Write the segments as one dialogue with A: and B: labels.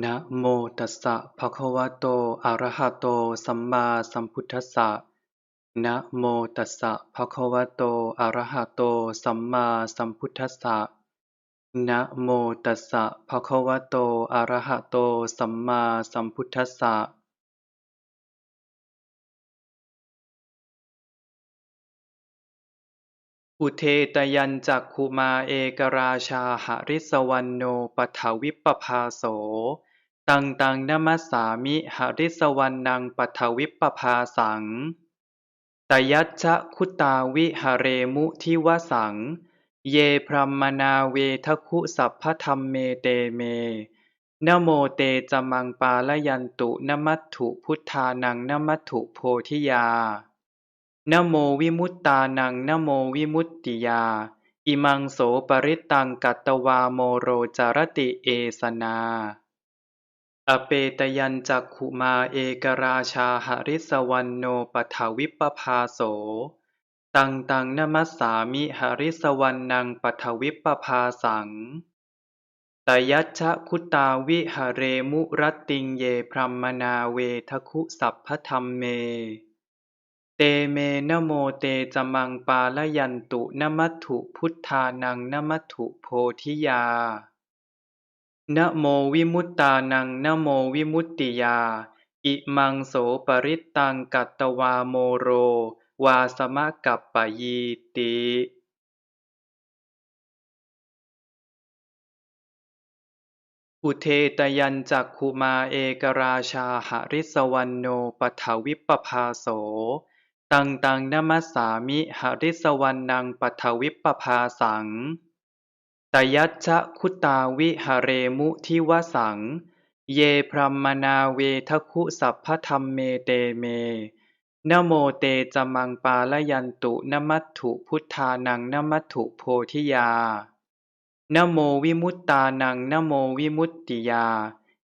A: นะโมตัสสะภะคะวะโต อะระหะโต สัมมาสัมพุทธัสสะ นะโมตัสสะภะคะวะโต อะระหะโต สัมมาสัมพุทธัสสะ นะโมตัสสะภะคะวะโต อะระหะโต สัมมาสัมพุทธัสสะอุเทตยัญจักขุมาเอกราชาหริสวรรณโนปถาวิปปภาโส ตังตังนมัสสามิหริสวรรนังปถาวิปปภาสังตยัจฉะคุตาวิหเรมุทิวสัง เยพรมมนาเวทคุสัพพธรรมเมเตเม นโมเตจมังปาลยันตุนมัตถุพุทธานังนมัตถุโพธิยานโมวิมุตตานังนโมวิมุตติยา อิมังโสปริตตังกัตตวาโมโรจารติเอสนา อเปตยัญจักขุมาเอกราชาหริสวรรณโนปถาวิปปภาโส ตังตังนมัสสามิหริสวรรนังปถาวิปปภาสัง ตยัจฉะคุตาวิหเรมุรติงเยพรัมมนาเวทคุสัพพธรรมเม เตเมนโมเตจมังปาลยันตุนมัตถุพุทธานังนมัตถุโพธิยา นะโมวิมุตตานังนะโมวิมุตติยา อิมังโสปริตตังกัตตวาโมโร วาสมะกัปปยีติอุเทตยัญจักขุมาเอกราชาหริสวรรโนปถาวิปปภาโส ตังตังนมัสสามิหริสวรรนังปถาวิปปภาสัง ตยัจฉะคุตาวิหเรมุทิวสัง เยพรัมมนาเวทคุสัพพธรรมเมเตเมนโมเตจมังปาลยันตุนมัตถุพุทธานังนมัตถุโพธิยานโมวิมุตตานังนโมวิมุตติยา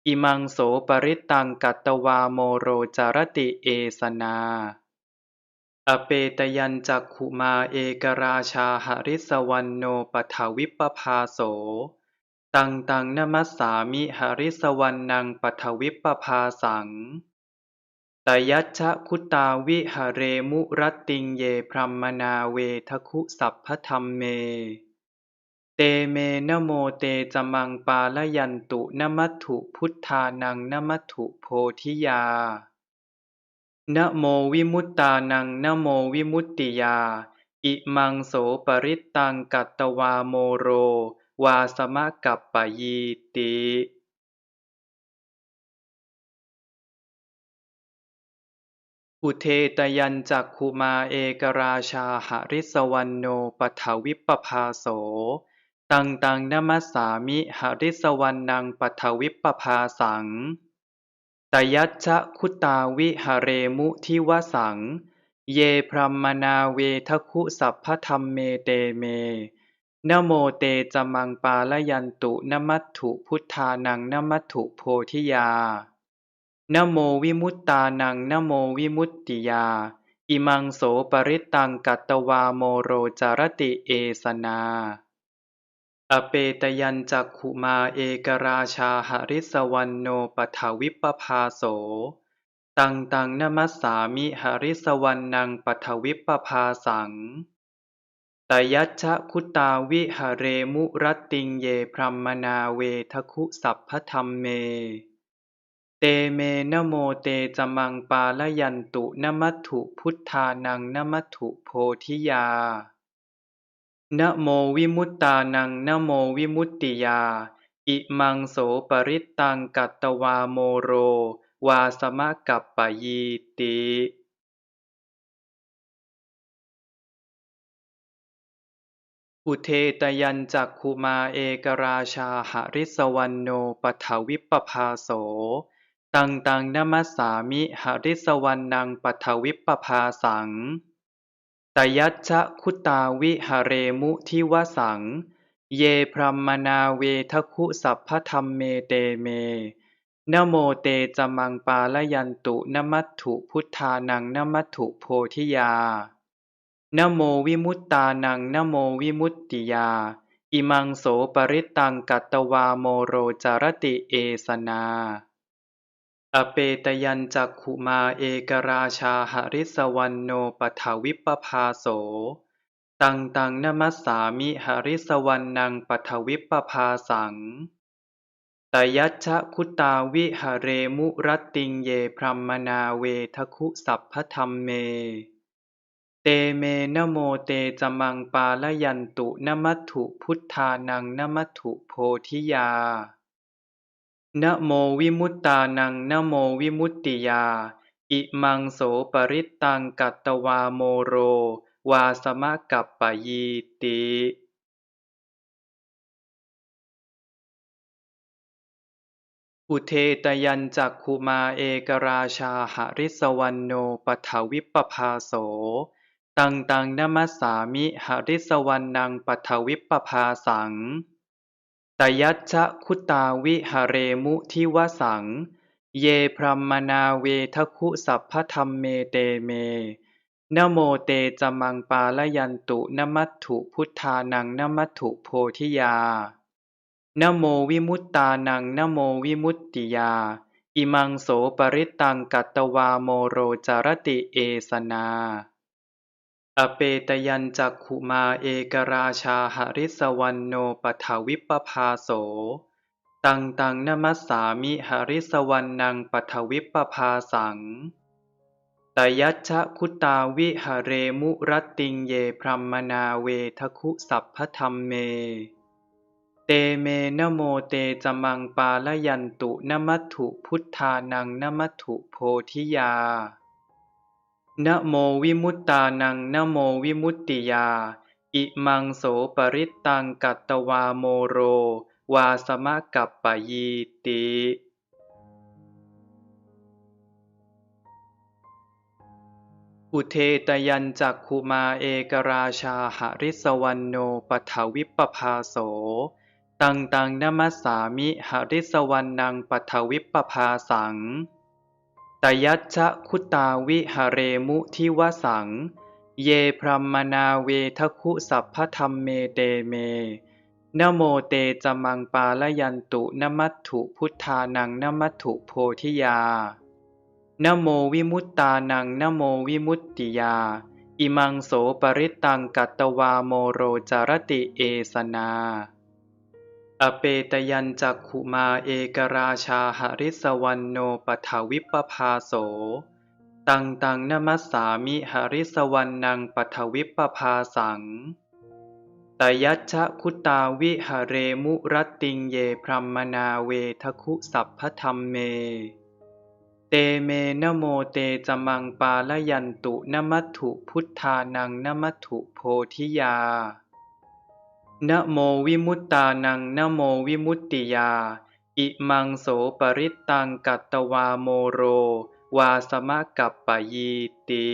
A: อิมังโสปริตตังกัตตวาโมโรจารติเอสนา อเปตยัญจักขุมาเอกราชาหริสวรรณโนปถาวิปปภาโส ตังตังนมัสสามิหริสวรรนังปถาวิปปภาสัง ตยัจฉะคุตาวิหเรมุรติงเยพรมมนาเวทคุสัพพธรรมเม เตเมนโมเตจมังปาลยันตุนมัตถุพุทธานังนมัตถุโพธิยา นะโมวิมุตตานังนะโมวิมุตติยา อิมังโสปริตตังกัตตวาโมโร วาสมะกัปปยีติอุเทตยัญจักขุมาเอกราชาหริสวรรณโนปถาวิปปภาโส ตังตังนมัสสามิหริสวรรนังปถาวิปปภาสัง ตยัจฉะคุตาวิหเรมุทิวสัง เยพรัมมนาเวทคุสัพพธรรมเมเตเม นโมเตจมังปาลยันตุนมัตถุพุทธานังนมัตถุโพธิยานโมวิมุตตานังนโมวิมุตติยา อิมังโสปริตตังกัตตวาโมโรจารติเอสนา อเปตยัญจักขุมาเอกราชาหริสวรรณโนปถาวิปปภาโส ตังตังนมัสสามิหริสวรรนังปถาวิปปภาสัง ตยัจฉะคุตาวิหเรมุรติงเยพรัมมนาเวทคุสัพพธรรมเม เตเมนโมเตจมังปาลยันตุนมัตถุพุทธานังนมัตถุโพธิยา นะโมวิมุตตานังนะโมวิมุตติยา อิมังโสปริตตังกัตตวาโมโร วาสมะกัปปยีติอุเทตยัญจักขุมาเอกราชาหริสวรรณโนปถาวิปปภาโส ตังตังนมัสสามิหริสวรรนังปถาวิปปภาสัง ตยัจฉะคุตาวิหเรมุทิวสัง เยพรัมมนาเวทคุสัพพธรรมเมเตเม นโมเตจมังปาลยันตุนมัตถุพุทธานังนมัตถุโพธิยานโมวิมุตตานังนโมวิมุตติยา อิมังโสปริตตังกัตตวาโมโรจารติเอสนา อเปตยัญจักขุมาเอกราชาหริสวันโนปถาวิปปภาโส ตังตังนมัสสามิหริสวันนังปถาวิปปภาสัง ตยัชชะคุตาวิหเรมุรติงเยพรัมมนาเวทคุสัพพธรรมเม เตเมนโมเตจมังปาลยันตุนมัตถุพุทธานังนมัตถุโพธิยา นะโมวิมุตตานังนะโมวิมุตติยา อิมังโสปริตตังกัตตวาโมโร วาสมะกัปปยีติอุเทตยัญจักขุมาเอกราชาหริสวันโนปถาวิปปภาโส ตังตังนมัสสามิหริสวันนังปถาวิปปภาสัง ตยัชชะคุตาวิหเรมุทิวสัง เยพรัมมนาเวทคุสัพพธรรมเมเตเมนโมเตจมังปาลยันตุนมัตถุพุทธานังนมัตถุโพธิยานโมวิมุตตานังนโมวิมุตติยา อิมังโสปริตตังกัตตวาโมโรจารติเอสนา อเปตยัญจักขุมาเอกราชาหริสวันโนปถาวิปปภาโส ตังตังนมัสสามิหริสวันนังปถาวิปปภาสังตยัชชะคุตาวิหเรมุรติงเยพรมมนาเวทคุสัพพธรรมเม เตเมนโมเตจมังปาลยันตุนมัตถุพุทธานังนมัตถุโพธิยา นะโมวิมุตตานังนะโมวิมุตติยา อิมังโสปริตตังกัตตวาโมโร วาสมะกัปปยีติอุเทตยัญจักขุมาเอกราชาหริสวันโนปถาวิปปภาโส ตังตังนมัสสามิหริสวันนังปัทวิปปภาสัง ตยัชชะคุตาวิหเรมุทิวสัง เยพรมนาเวทคุสัพพธรรมเมเตเม นโมเตจมังปาลยันตุนมัตถุพุทธานังนมัตถุโพธิยานโมวิมุตตานังนโมวิมุตติยา อิมังโสปริตตังกัตตวาโมโรจารติเอสนา อเปตยัญจักขุมาเอกราชาหริสวันโนปถาวิปภาโส ตังตังนมัสสามิหริสวันนังปถาวิปภาสัง ตยัชชะคุตาวิหเรมุรติงเยพรัมมนาเวทคุสัพพธรรมเม เตเมนโมเตจมังปาลยันตุนมัตถุพุทธานังนมัตถุโพธิยา นะโมวิมุตตานังนะโมวิมุตติยา อิมังโสปริตตังกัตตวาโมโร วาสมะกัปปะยีติ